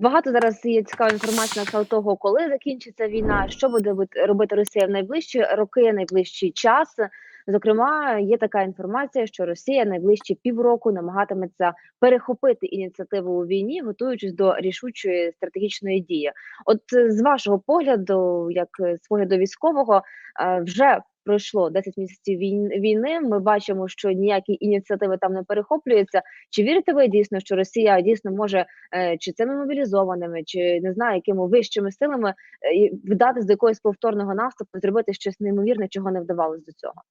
Багато зараз є цікава інформація на того, коли закінчиться війна, що буде бит- робити Росія в найближчі роки, найближчий час. Зокрема, є така інформація, що Росія найближчі півроку намагатиметься перехопити ініціативу у війні, готуючись до рішучої стратегічної дії. От з вашого погляду, як з погляду військового, е, вже пройшло 10 місяців війн- війни. Ми бачимо, що ніякі ініціативи там не перехоплюються. Чи вірите ви дійсно, що Росія дійсно може е, чи цими мобілізованими, чи не знаю, якими вищими силами е, і вдатись до якогось повторного наступу, зробити щось неймовірне, чого не вдавалось до цього?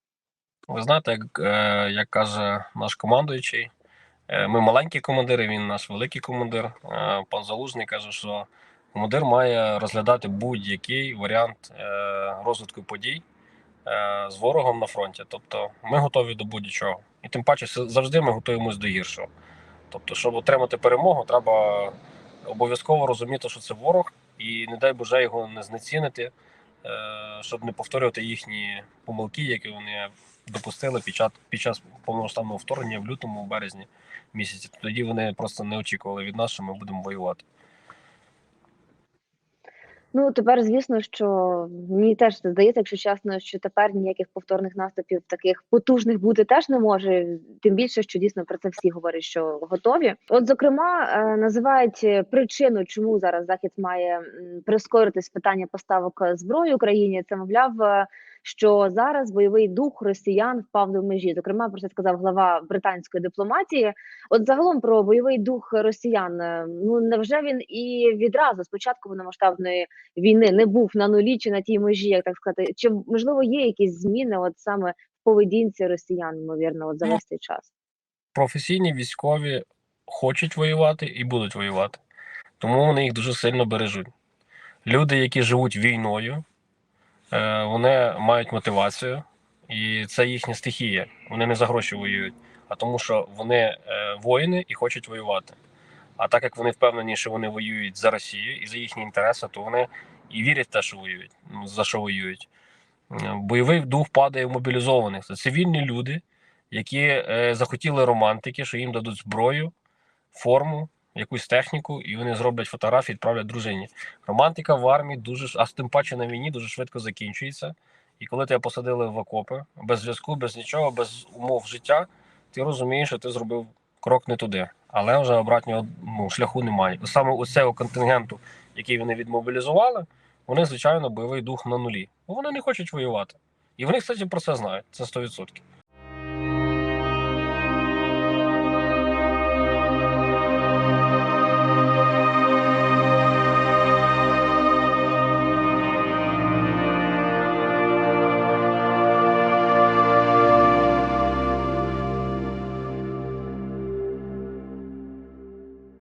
Ви знаєте, як, е, як каже наш командуючий, ми маленькі командири, він наш великий командир. Пан Залужний каже, що командир має розглядати будь-який варіант розвитку подій з ворогом на фронті. Тобто ми готові до будь-чого. І тим паче завжди ми готуємось до гіршого. Тобто, щоб отримати перемогу, треба обов'язково розуміти, що це ворог, і не дай Боже його не знецінити, е, щоб не повторювати їхні помилки, які вони допустили під час, під час повномасштабного вторгнення в лютому, в березні місяці. Тоді вони просто не очікували від нас, що ми будемо воювати. Ну тепер, звісно, що мені теж це здається, якщо чесно, що тепер ніяких повторних наступів таких потужних бути теж не може. Тим більше, що дійсно про це всі говорять, що готові. От, зокрема, е, називають причину, чому зараз захід має прискоритись питання поставок зброї Україні. Це мовляв, е, що зараз бойовий дух росіян впав до межі. Зокрема, про це сказав глава британської дипломатії. От загалом про бойовий дух росіян. е, Ну невже він і відразу з початку повномасштабної війни не був на нулі чи на тій межі, як так сказати, чи можливо є якісь зміни, от саме в поведінці росіян, ймовірно, от за Ну, весь цей час? Професійні військові хочуть воювати і будуть воювати, тому вони їх дуже сильно бережуть. Люди, які живуть війною, е, вони мають мотивацію, і це їхня стихія. Вони не за гроші воюють, а тому, що вони е, воїни і хочуть воювати. А так як вони впевнені, що вони воюють за Росію і за їхні інтереси, то вони і вірять в те, що воюють, ну, за що воюють. Е, Бойовий дух падає в мобілізованих. Це цивільні люди, які е, захотіли романтики, що їм дадуть зброю, форму, якусь техніку, і вони зроблять фотографії, відправлять дружині. Романтика в армії дуже а тим паче на війні дуже швидко закінчується. І коли тебе посадили в окопи без зв'язку, без нічого, без умов життя, ти розумієш, що ти зробив крок не туди, але вже обратнього ну, шляху немає. Саме у цього контингенту, який вони відмобілізували, вони, звичайно, бойовий дух на нулі. Бо вони не хочуть воювати. І вони, кстати, про це знають. Це 100%.